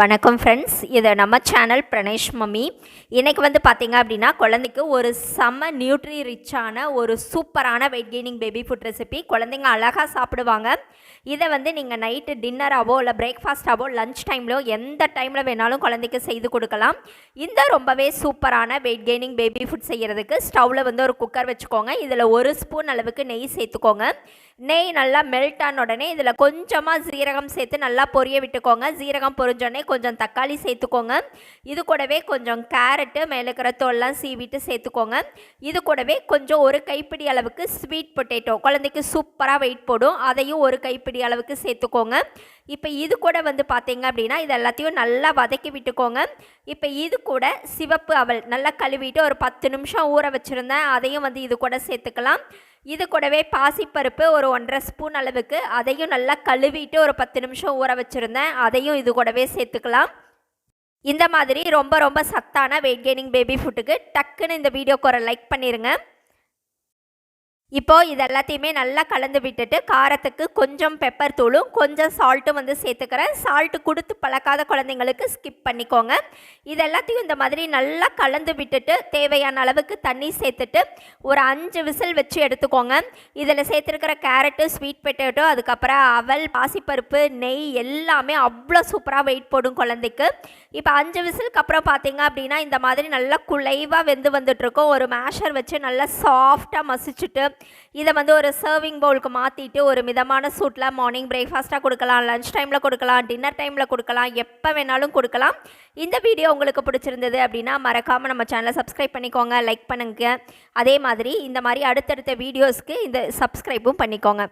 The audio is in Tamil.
வணக்கம் ஃப்ரெண்ட்ஸ் இது நம்ம சேனல் பிரணேஷ் மம்மி. இன்றைக்கி வந்து பார்த்தீங்க அப்படின்னா குழந்தைக்கு ஒரு செம்ம நியூட்ரி ரிச்சான ஒரு சூப்பரான weight gaining baby food recipe குழந்தைங்க அழகாக சாப்பிடுவாங்க. இதை வந்து நீங்கள் நைட்டு டின்னராகவோ இல்லை பிரேக்ஃபாஸ்ட்டாவோ லஞ்ச் டைம்லோ எந்த டைமில் வேணாலும் குழந்தைக்கு செய்து கொடுக்கலாம். இந்த ரொம்பவே சூப்பரான வெயிட் கெய்னிங் பேபி ஃபுட் செய்கிறதுக்கு ஸ்டவ்வில் வந்து ஒரு குக்கர் வச்சுக்கோங்க. இதில் ஒரு ஸ்பூன் அளவுக்கு நெய் சேர்த்துக்கோங்க. நெய் நல்லா மெல்ட் ஆன உடனே இதில் கொஞ்சமாக சீரகம் சேர்த்து நல்லா பொரிய விட்டுக்கோங்க. சீரகம் பொரிஞ்சோடனே கொஞ்சம் தக்காளி சேர்த்துக்கோங்க. இது கூடவே கொஞ்சம் கேரட்டு மேலுக்கிற தோல்லாம் சீவிட்டு சேர்த்துக்கோங்க. இது கூடவே கொஞ்சம் ஒரு கைப்பிடி அளவுக்கு ஸ்வீட் பொட்டேட்டோ குழந்தைக்கு சூப்பராக வெயிட் போடும். அதையும் ஒரு கைப்பிடி அளவுக்கு சேர்த்துக்கோங்க. இப்போ இது கூட வந்து பார்த்தீங்க அப்படின்னா இது எல்லாத்தையும் நல்லா வதக்கி விட்டுக்கோங்க. இப்போ இது கூட சிவப்பு அவல் நல்லா கழுவிட்டு ஒரு பத்து நிமிஷம் ஊற வச்சுருந்தேன். அதையும் வந்து இது கூட சேர்த்துக்கலாம். இது கூடவே பாசிப்பருப்பு ஒரு ஒன்றரை ஸ்பூன் அளவுக்கு. அதையும் நல்லா கழுவிட்டு ஒரு பத்து நிமிஷம் ஊற வச்சுருந்தேன். அதையும் இது கூடவே சேர்த்துக்கலாம். இந்த மாதிரி ரொம்ப ரொம்ப சத்தான வெயிட் கெய்னிங் பேபி ஃபுட்டுக்கு டக்குன்னு இந்த வீடியோக்கு ஒரு லைக் பண்ணிடுங்க இப்போது இது எல்லாத்தையுமே நல்லா கலந்து விட்டுட்டு காரத்துக்கு கொஞ்சம் பெப்பர் தூளும் கொஞ்சம் சால்ட்டும் வந்து சேர்த்துக்கிறேன். சால்ட்டு கொடுத்து பழக்காத குழந்தைங்களுக்கு ஸ்கிப் பண்ணிக்கோங்க. இது எல்லாத்தையும் இந்த மாதிரி நல்லா கலந்து விட்டுட்டு தேவையான அளவுக்கு தண்ணி சேர்த்துட்டு ஒரு அஞ்சு விசில் வச்சு எடுத்துக்கோங்க. இதில் சேர்த்துருக்கிற கேரட்டு ஸ்வீட் பொட்டேட்டோ அதுக்கப்புறம் அவல் பாசிப்பருப்பு நெய் எல்லாமே அவ்வளோ சூப்பராக வெயிட் போடும் குழந்தைக்கு. இப்போ அஞ்சு விசிலுக்கு அப்புறம் பார்த்தீங்க அப்படின்னா இந்த மாதிரி நல்லா குலைவாக வெந்து வந்துட்டுருக்கோம் ஒரு மேஷர் வச்சு நல்லா சாஃப்டாக மசிச்சுட்டு இதை வந்து ஒரு சர்விங் பவுலுக்கு மாற்றிட்டு ஒரு மிதமான சூட்டில் மார்னிங் பிரேக்ஃபாஸ்ட்டாக கொடுக்கலாம் லஞ்ச் டைமில் கொடுக்கலாம் டின்னர் டைமில் கொடுக்கலாம் எப்போ வேணாலும் கொடுக்கலாம். இந்த வீடியோ உங்களுக்கு பிடிச்சிருந்தது அப்படின்னா மறக்காமல் நம்ம சேனலை சப்ஸ்கிரைப் பண்ணிக்கோங்க லைக் பண்ணுங்க. அதே மாதிரி இந்த மாதிரி அடுத்தடுத்த வீடியோஸ்க்கு இந்த சப்ஸ்கிரைப்பும் பண்ணிக்கோங்க.